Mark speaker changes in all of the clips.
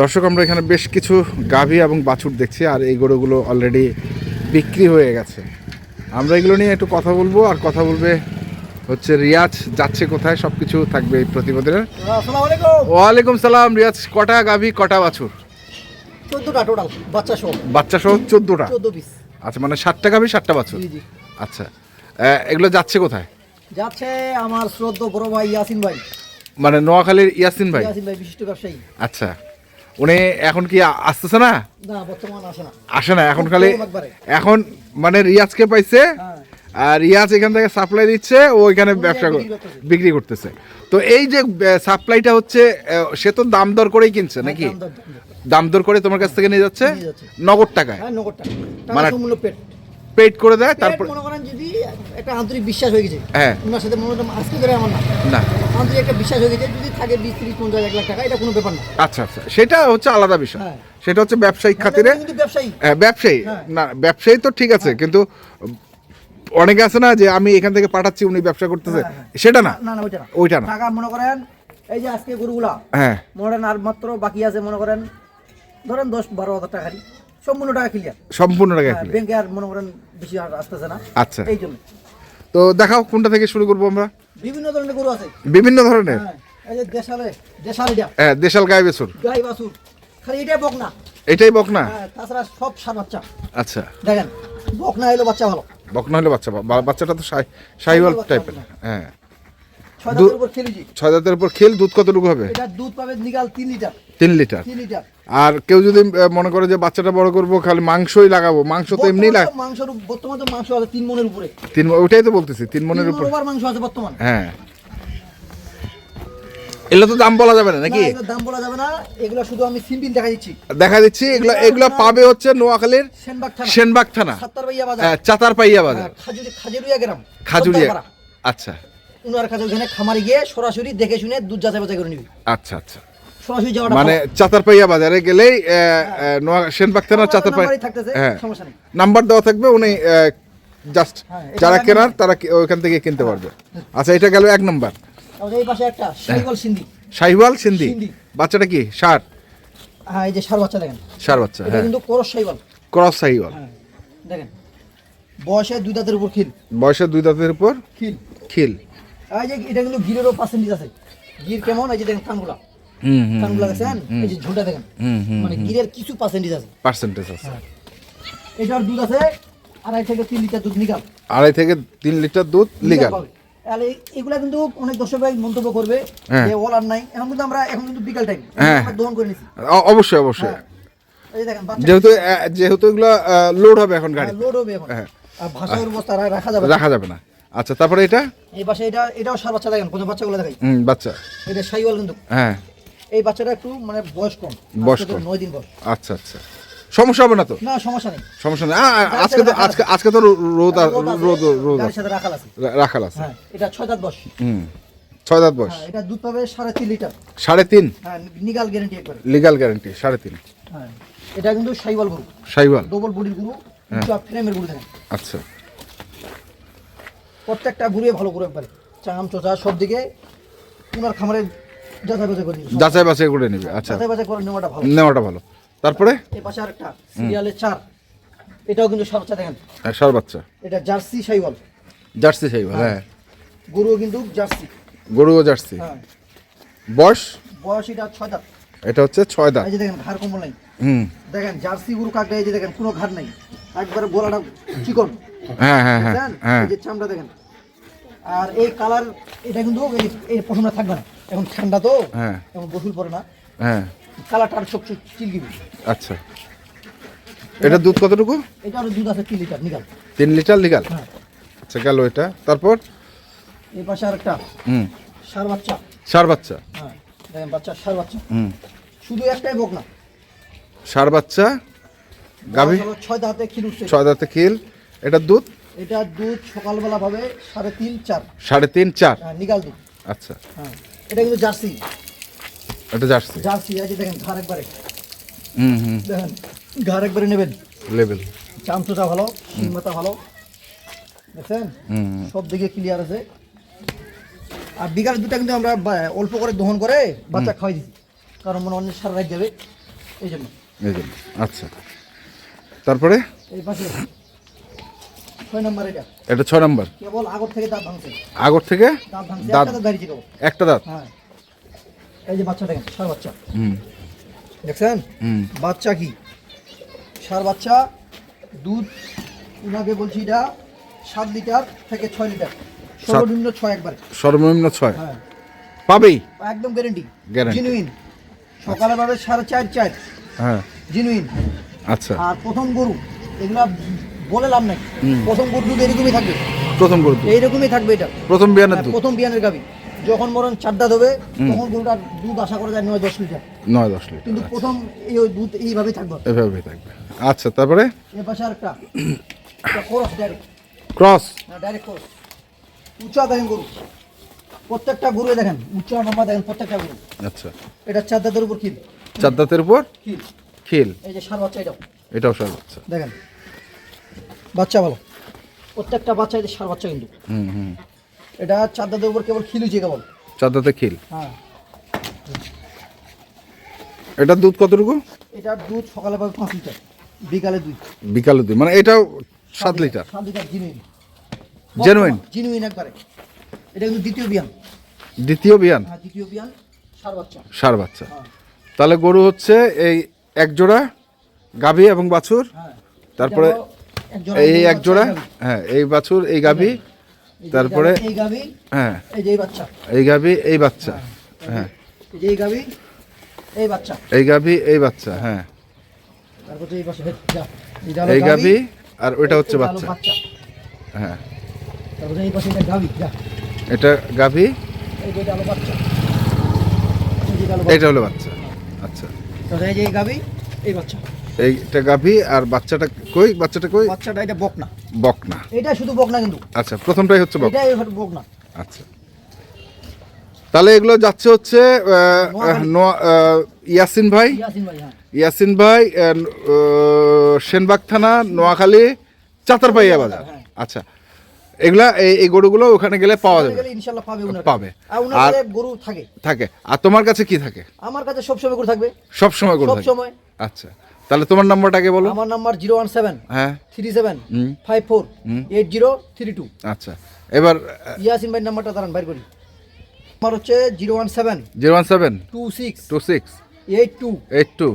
Speaker 1: দর্শক আমরা এখানে বেশ কিছু গাভী এবং বাছুর দেখছি আর এই গরুগুলো অলরেডি বিক্রি হয়ে গেছে। আমরা এগুলো নিয়ে একটু কথা বলব আর কথা বলবে হচ্ছে রিয়াজ যাচ্ছে কোথায় সব কিছু থাকবে এই প্রতিবেদনের ওয়ালাইকুম সালাম রিয়াজ কটা গাভী কটা বাছুর?
Speaker 2: বাচ্চা সহ।
Speaker 1: চোদ্দোটা? আচ্ছা মানে ষাটটা গাভী ষাটটা বাছুর? আচ্ছা এগুলো যাচ্ছে কোথায়?
Speaker 2: যাচ্ছে আমার শ্রদ্ধ বড় ভাই ইয়াসিন ভাই।
Speaker 1: মানে নোয়াখালীর ইয়াসিন ভাই?
Speaker 2: ইয়াসিন ভাই বিশিষ্ট ব্যবসায়ী।
Speaker 1: আচ্ছা উনি এখন কি আসতেছে না?
Speaker 2: না বর্তমান আসে না।
Speaker 1: আসে না এখন খালি এখন মানে রিয়াজকে পাইছে
Speaker 2: হ্যাঁ।
Speaker 1: আর রিয়াজ এখান থেকে সাপ্লাই দিচ্ছে ও এখানে ব্যবসা
Speaker 2: বিক্রি করতেছে।
Speaker 1: তো এই যে সাপ্লাইটা হচ্ছে সে তো দাম দর করেই কিনছে নাকি?
Speaker 2: দাম দর,
Speaker 1: করে তোমার কাছ থেকে নিয়ে যাচ্ছে? নগদ টাকায়?
Speaker 2: হ্যাঁ
Speaker 1: মানে-
Speaker 2: পেট।
Speaker 1: করে দেয় তারপর
Speaker 2: মনে করেন যদি একটা আন্তরিক বিশ্বাস হয়ে গেছে।
Speaker 1: হ্যাঁ।
Speaker 2: ওনার সাথে মনে আজকে করে আমার না।
Speaker 1: না।
Speaker 2: আন্তরিক একটা বিশ্বাস হয়ে গেছে যদি থাকে বিশ তিরিশ পঞ্চাশ এক লাখ টাকা এটা কোনো ব্যাপার না।
Speaker 1: আচ্ছা আচ্ছা। সেটা হচ্ছে আলাদা বিষয়।
Speaker 2: হ্যাঁ।
Speaker 1: সেটা হচ্ছে ব্যবসায়িক খাতিরে।
Speaker 2: ব্যবসায়ী
Speaker 1: হ্যাঁ, ব্যবসায়ী।
Speaker 2: হ্যাঁ।
Speaker 1: না ব্যবসায়ী তো ঠিক আছে কিন্তু অনেকে আছে না যে আমি এখান থেকে পাঠাচ্ছি উনি ব্যবসা করতেছে। সেটা না।
Speaker 2: না না ওইটা না।
Speaker 1: ওইটা না।
Speaker 2: টাকা মনে করেন এই যে আজকে গরুগুলা
Speaker 1: হ্যাঁ।
Speaker 2: মনে করেন আর মাত্র বাকি আছে মনে করেন ধরেন দশ বারো হাজার টাকা সম্পূর্ণ টাকা ক্লিয়ার
Speaker 1: সম্পূর্ণ টাকা
Speaker 2: ব্যাংকে আর মনে করেন বেশি আর আসতেছে না।
Speaker 1: আচ্ছা।
Speaker 2: এই জন্য।
Speaker 1: তো দেখাও কোনটা থেকে শুরু করব আমরা?
Speaker 2: বিভিন্ন ধরনের গরু আছে।
Speaker 1: বিভিন্ন ধরনের?
Speaker 2: হ্যাঁ এই যে দেশালে
Speaker 1: হ্যাঁ গায়ে বেছুর
Speaker 2: গাই বাছুর। খালি এটাই বক না
Speaker 1: এটাই বকনা?
Speaker 2: হ্যাঁ তাছাড়া সব সার বাচ্চা।
Speaker 1: আচ্ছা।
Speaker 2: দেখেন বক না এলো বাচ্চা ভালো।
Speaker 1: বকনা হলে বাচ্চা বাচ্চাটা তো সাই শাহিওয়াল টাইপের
Speaker 2: না।
Speaker 1: হ্যাঁ।
Speaker 2: ছয় দাঁতের উপর
Speaker 1: খেল দুধ কতটুকু হবে?
Speaker 2: এটা দুধ পাবে নিগাল তিন লিটার।
Speaker 1: তিন লিটার।
Speaker 2: লিটার।
Speaker 1: আর কেউ যদি মনে করে যে বাচ্চাটা বড় করব খালি মাংসই লাগাবো মাংস তো এমনি লাগ
Speaker 2: বর্তমানে মাংসের বর্তমানে তো মাংস আছে তিন মনের উপরে।
Speaker 1: তিন ওইটাই তো বলতেছি তিন মনের উপর।
Speaker 2: মাংস আছে বর্তমান।
Speaker 1: হ্যাঁ। এগুলো তো দাম বলা যাবে না নাকি?
Speaker 2: দাম বলা যাবে না। এগুলো শুধু আমি সিম্পল দেখা দিচ্ছি।
Speaker 1: দেখা দিচ্ছি এগুলো এগুলো পাবে হচ্ছে নোয়াখালীর
Speaker 2: সেনবাগ থানা।
Speaker 1: সেনবাগ থানা।
Speaker 2: সাত্তার ভাইয়া বাজার।
Speaker 1: হ্যাঁ, চাতারপাইয়া বাজার।
Speaker 2: হ্যাঁ, খাজুরি খাজুরিয়া গ্রাম
Speaker 1: খাজুরিয়া আচ্ছা।
Speaker 2: উনার কাছে ওখানে খামারে গিয়ে সরাসরি দেখে শুনে দুধ যাচাই বাছাই করে নিবি।
Speaker 1: আচ্ছা আচ্ছা।
Speaker 2: সরাসরি যাওয়াটা
Speaker 1: মানে চাতারপাইয়া বাজারে গেলেই নোয়া সেনবাগ থানার চাতারপাইয়া হ্যাঁ। নাম্বার দেওয়া থাকবে উনি জাস্ট
Speaker 2: হ্যাঁ,
Speaker 1: যারা কেনার তারা ওইখান থেকে কিনতে পারবে। আচ্ছা এটা গেল এক নম্বর।
Speaker 2: এই পাশে একটা শাহিওয়াল সিন্ধি।
Speaker 1: শাহিওয়াল সিন্ধি। বাচ্চাটা কি?
Speaker 2: হ্যাঁ এই যে সার বাচ্চা দেখেন।
Speaker 1: ষাট বাচ্চা হ্যাঁ।
Speaker 2: কিন্তু করস শাহিওয়াল
Speaker 1: ক্রস শাহিওয়াল
Speaker 2: হ্যাঁ দেখেন। বয়সে দুই দাঁতের উপর খিল।
Speaker 1: বয়সে দুই দাঁতের উপর
Speaker 2: খিল।
Speaker 1: খিল।
Speaker 2: এই যে এটা কিন্তু গিরেরও পার্সেন্টেজ আছে। গির কেমন? এই যে দেখেন কানগুলা
Speaker 1: হুম হুম
Speaker 2: কানগুলা দেখেন এই যে ঝুলটা দেখেন।
Speaker 1: হুম, হুম,
Speaker 2: মানে গিরের কিছু পার্সেন্টেজ আছে।
Speaker 1: পার্সেন্টেজ আছে।
Speaker 2: এটার দুধ আছে আড়াই থেকে তিন লিটার দুধ নিকাল।
Speaker 1: আড়াই থেকে তিন লিটার দুধ লিগাল।
Speaker 2: এগুলা কিন্তু অনেক দর্শক ভাই মন্তব্য করবে
Speaker 1: হ্যাঁ।
Speaker 2: যে ওলার নাই। এখন কিন্তু আমরা এখন কিন্তু বিকাল টাইম
Speaker 1: হ্যাঁ।
Speaker 2: দহন করে নিছি।
Speaker 1: অবশ্যই অবশ্যই।
Speaker 2: হ্যাঁ। এই দেখেন বাচ্চা
Speaker 1: যেহেতু যেহেতু এগুলো লোড হবে এখন গাড়ি
Speaker 2: লোড হবে এখন। ভাষার রাখা যাবে
Speaker 1: রাখা যাবে না। আচ্ছা তারপরে এটা?
Speaker 2: এই পাশে এটা এটাও সার বাচ্চা দেখেন কোন বাচ্চাগুলো দেখাই।
Speaker 1: হুম বাচ্চা।
Speaker 2: এটা সাইওয়াল কিন্তু।
Speaker 1: হ্যাঁ।
Speaker 2: এই বাচ্চাটা একটু মানে বয়স কম।
Speaker 1: বয়স কম।
Speaker 2: নয় দিন বয়স।
Speaker 1: আচ্ছা আচ্ছা। সমস্যা হবে না তো?
Speaker 2: না সমস্যা নেই।
Speaker 1: সমস্যা নেই। আজকে তো আজকে আজকে তো রোদ
Speaker 2: রোদ
Speaker 1: রোদ
Speaker 2: সাথে রাখাল আছে।
Speaker 1: রাখাল আছে।
Speaker 2: হ্যাঁ এটা ছয় দাঁত বয়স।
Speaker 1: হুম ছয় দাঁত বয়স।
Speaker 2: হ্যাঁ এটা দুধ পাবে সাড়ে তিন লিটার।
Speaker 1: সাড়ে তিন?
Speaker 2: হ্যাঁ নিগাল গ্যারেন্টি একবারে।
Speaker 1: লিগাল গ্যারান্টি সাড়ে তিন।
Speaker 2: হ্যাঁ এটা কিন্তু সাইওয়াল গরু।
Speaker 1: সাইওয়াল
Speaker 2: ডবল বডির গরু
Speaker 1: হ্যাঁ।
Speaker 2: ফ্রেমের গরু দেখেন।
Speaker 1: আচ্ছা।
Speaker 2: প্রত্যেকটা ঘুরিয়ে ভালো করে একবারে। চাম চোচা সব দিকে পুনার খামারে যাচাই বাছাই করে
Speaker 1: যাচাই বাছাই করে নিবে আচ্ছা।
Speaker 2: যাচাই বাছাই করে নেওয়াটা ভালো।
Speaker 1: নেওয়াটা ভালো। তারপরে?
Speaker 2: এই পাশে আরেকটা সিরিয়ালের চার। এটাও কিন্তু সবচেয়ে দেখেন।
Speaker 1: হ্যাঁ, ষাঁড় বাচ্চা।
Speaker 2: এটা জার্সি সাইওয়াল।
Speaker 1: জার্সি সাইওয়াল হ্যাঁ।
Speaker 2: গরুও কিন্তু জার্সি।
Speaker 1: গরুও জার্সি।
Speaker 2: হ্যাঁ।
Speaker 1: বয়স?
Speaker 2: বয়স এটা ছয় দাঁত।
Speaker 1: এটা হচ্ছে ছয় দাঁত।
Speaker 2: এই যে দেখেন ঘাড় কম্বল নাই।
Speaker 1: হুম।
Speaker 2: দেখেন জার্সি গরু কাকটা এই যে দেখেন কোনো ঘাড় নাই। একবারে গোলাটা চিকন।
Speaker 1: হ্যাঁ হ্যাঁ হ্যাঁ হ্যাঁ।
Speaker 2: যে চামড়া দেখেন। আর এই কালার এটা কিন্তু এই- পশমটা থাকবে না। এখন ঠান্ডা তো
Speaker 1: হ্যাঁ।
Speaker 2: এখন বসুল পরে না।
Speaker 1: হ্যাঁ।
Speaker 2: কালারটা আর সব চিলকিবি
Speaker 1: আচ্ছা। এটা দুধ কতটুকু?
Speaker 2: এটা আরও দুধ আছে তিন লিটার নিকাল।
Speaker 1: তিন লিটার
Speaker 2: হ্যাঁ।
Speaker 1: আচ্ছা গেল এটা। তারপর?
Speaker 2: এই পাশে আরেকটা।
Speaker 1: হুম।
Speaker 2: সার বাচ্চা।
Speaker 1: ষাঁড় বাচ্চা।
Speaker 2: হ্যাঁ দেখেন বাচ্চা সার বাচ্চা।
Speaker 1: হুম।
Speaker 2: শুধু একটাই বক না।
Speaker 1: ষাঁড় বাচ্চা গাভী?
Speaker 2: ছয় দাঁতে ক্ষীর উঠছে।
Speaker 1: ছয় দাঁতে খিল। এটা দুধ?
Speaker 2: এটা দুধ সকালবেলা পাবে সাড়ে তিন চার।
Speaker 1: সাড়ে তিন চার?
Speaker 2: হ্যাঁ, নিগাল দুধ।
Speaker 1: আচ্ছা।
Speaker 2: হ্যাঁ এটা কিন্তু জার্সি।
Speaker 1: এটা জার্সি?
Speaker 2: জার্সি আছে দেখেন ঘাড় একবারে।
Speaker 1: হুম হুম।
Speaker 2: দেখেন ঘাড় একবারে নেবেন।
Speaker 1: লেভেল
Speaker 2: চামচোটা ভালো শিং ভালো। দেখছেন। সব দিকে ক্লিয়ার আছে। আর বিকালে দুটা কিন্তু আমরা অল্প করে দহন করে বাচ্চা খাওয়াই দিছি। কারণ মনে অন্য সারা রাত যাবে। এই জন্য।
Speaker 1: এই জন্য। আচ্ছা। তারপরে?
Speaker 2: এই পাশে। এটা।
Speaker 1: ছয় নম্বর।
Speaker 2: কেবল আগর থেকে দাঁত ভাঙছে।
Speaker 1: আগর থেকে
Speaker 2: দাঁত একটা দাঁত।
Speaker 1: একটা দাঁত।
Speaker 2: হ্যাঁ। এই যে বাচ্চা দেখেন সার বাচ্চা।
Speaker 1: হুম।
Speaker 2: দেখছেন?
Speaker 1: হুম।
Speaker 2: বাচ্চা কি? সার বাচ্চা দুধ উনাকে বলছি এটা সাত লিটার থেকে ছয় লিটার। সর্বনিম্ন ছয় একবারে।
Speaker 1: সর্বনিম্ন ছয়।
Speaker 2: হ্যাঁ।
Speaker 1: পাবেই।
Speaker 2: একদম গ্যারেন্টি
Speaker 1: Guarantee।
Speaker 2: জেনুইন সকালে পাবে সাড়ে চার চার।
Speaker 1: হ্যাঁ।
Speaker 2: জেনুইন
Speaker 1: আচ্ছা।
Speaker 2: আর প্রথম গরু এগুলা বলে লাভ নাই। প্রথম গরু দুধ এরকমই থাকবে।
Speaker 1: প্রথম গরু দুধ।
Speaker 2: এইরকমই থাকবে এটা।
Speaker 1: প্রথম বিয়ানের
Speaker 2: হ্যাঁ,
Speaker 1: দুধ
Speaker 2: প্রথম বিয়ানের গাবি। যখন মরণ চারটা দেবে তখন গরুটা দুধ আশা করা যায় নয় দশ লিটার।
Speaker 1: নয় দশ লিটার
Speaker 2: কিন্তু প্রথম এই দুধ এইভাবেই থাকবে।
Speaker 1: এভাবেই থাকবে। আচ্ছা তারপরে?
Speaker 2: এর পাশে আরেকটা খরচ ডাইরেক্ট
Speaker 1: ক্রস
Speaker 2: না ডাইরেক্ট খরচ উঁচা দেখেন গরু। প্রত্যেকটা গরু দেখেন উঁচা লম্বা দেখেন প্রত্যেকটা গরু।
Speaker 1: আচ্ছা।
Speaker 2: এটা চার দাঁতের উপর খিল।
Speaker 1: চার দাঁতের উপর?
Speaker 2: খিল।
Speaker 1: খিল।
Speaker 2: এই যে সার বাচ্চা এটাও।
Speaker 1: এটাও সার বাচ্চা।
Speaker 2: দেখেন। বাচ্চা ভালো। প্রত্যেকটা বাচ্চা এটা সার বাচ্চা কিন্তু।
Speaker 1: হুম হুম।
Speaker 2: এটা চার দাঁতের উপর কেবল খিল হয়েছে কেবল।
Speaker 1: চার দাঁতে খিল?
Speaker 2: হ্যাঁ।
Speaker 1: এটার দুধ কতটুকু?
Speaker 2: এটা দুধ সকালে পাবে পাঁচ লিটার বিকালে দুই।
Speaker 1: বিকালে দুই মানে এটাও সাত লিটার।
Speaker 2: সাত লিটার জিনুইন
Speaker 1: Genuine?
Speaker 2: জিনুইন একবারে। এটা কিন্তু দ্বিতীয় বিয়ান।
Speaker 1: দ্বিতীয় বিয়ান?
Speaker 2: হ্যাঁ দ্বিতীয় বিয়ান সার বাচ্চা।
Speaker 1: সার বাচ্চা।
Speaker 2: হ্যাঁ।
Speaker 1: তাহলে গরু হচ্ছে এই এক জোড়া গাভী এবং বাছুর।
Speaker 2: হ্যাঁ।
Speaker 1: তারপরে
Speaker 2: এটা
Speaker 1: এই এক জোড়া হ্যাঁ এই বাছুর এই গাভী তারপরে
Speaker 2: এই গাবি
Speaker 1: হ্যাঁ।
Speaker 2: এই যে বাচ্চা।
Speaker 1: এই গাভী এই বাচ্চা হ্যাঁ
Speaker 2: এই যে এই গাবি এই বাচ্চা।
Speaker 1: এই গাভী এই বাচ্চা হ্যাঁ।
Speaker 2: তারপর এই পাশে
Speaker 1: এই গাভী আর ওইটা হচ্ছে বাচ্চা। হ্যাঁ।
Speaker 2: তারপর এই পাশে এটা গাবি যা।
Speaker 1: এটা গাভী
Speaker 2: এটা হলো বাচ্চা। এটা হলো
Speaker 1: এইটা হলো বাচ্চা। আচ্ছা।
Speaker 2: তারপর এই গাবি এই বাচ্চা।
Speaker 1: এইটা গাভী আর বাচ্চাটা কই? বাচ্চাটা কই?
Speaker 2: বাচ্চাটা এটা বকনা।
Speaker 1: বকনা।
Speaker 2: এটা শুধু বকনা কিন্তু।
Speaker 1: আচ্ছা প্রথমটাই হচ্ছে বক
Speaker 2: এটাই বকনা।
Speaker 1: আচ্ছা। তাহলে এগুলো যাচ্ছে হচ্ছে নোয়া- ইয়াসিন ভাই?
Speaker 2: ইয়াসিন ভাই হ্যাঁ।
Speaker 1: সেনবাগ থানা নোয়াখালী চাতারপাইয়া বাজার।
Speaker 2: হ্যাঁ।
Speaker 1: আচ্ছা। এগুলা এই গরুগুলো ওখানে গেলে পাওয়া যাবে।
Speaker 2: ইনশাআল্লাহ পাবে
Speaker 1: পাবে।
Speaker 2: আর গরু থাকে।
Speaker 1: থাকে। আর তোমার কাছে কি থাকে?
Speaker 2: আমার কাছে সব সময় গরু থাকবে।
Speaker 1: সব সময় গরু
Speaker 2: সব সময়
Speaker 1: আচ্ছা। তাহলে তোমার নাম্বারটাকে বলো।
Speaker 2: আমার নাম্বার জিরো ওয়ান সেভেন
Speaker 1: হ্যাঁ।
Speaker 2: Three seven. Five four. Eight zero three two.
Speaker 1: আচ্ছা। এবার
Speaker 2: ইয়াসিন ভাই নাম্বারটা দাঁড়ান বাইর করি। আমার হচ্ছে zero one seven
Speaker 1: zero one seven.
Speaker 2: Two six
Speaker 1: two six.
Speaker 2: Eight two.
Speaker 1: Eight two.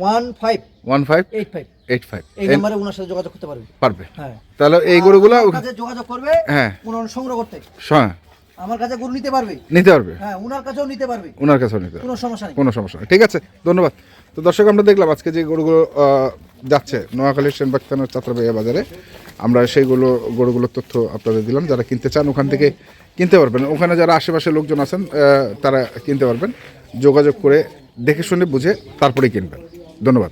Speaker 2: One five.
Speaker 1: One five?
Speaker 2: Eight five.
Speaker 1: Eight five.
Speaker 2: এই নাম্বারে ওনার সাথে যোগাযোগ করতে পারবে।
Speaker 1: পারবে।
Speaker 2: হ্যাঁ।
Speaker 1: তাহলে এই গরুগুলো
Speaker 2: যোগাযোগ করবে
Speaker 1: হ্যাঁ।
Speaker 2: ওনার সংগ্রহ করতে।
Speaker 1: হ্যাঁ
Speaker 2: আমার কাছে গরু নিতে পারবে?
Speaker 1: নিতে পারবে।
Speaker 2: হ্যাঁ ওনার কাছেও নিতে পারবে।
Speaker 1: ওনার কাছেও নিতে
Speaker 2: কোনো সমস্যা নেই।
Speaker 1: কোনো সমস্যা নেই। ঠিক আছে ধন্যবাদ। তো দর্শক আমরা দেখলাম আজকে যে গরুগুলো যাচ্ছে নোয়াখালীর সেনবাগ থানার চাত্রাবাইয়া বাজারে। আমরা সেইগুলো গরুগুলোর তথ্য আপনাদের দিলাম। যারা কিনতে চান ওখান থেকে কিনতে পারবেন। ওখানে যারা আশেপাশে লোকজন আছেন তারা কিনতে পারবেন। যোগাযোগ করে দেখে শুনে বুঝে তারপরেই কিনবেন। ধন্যবাদ।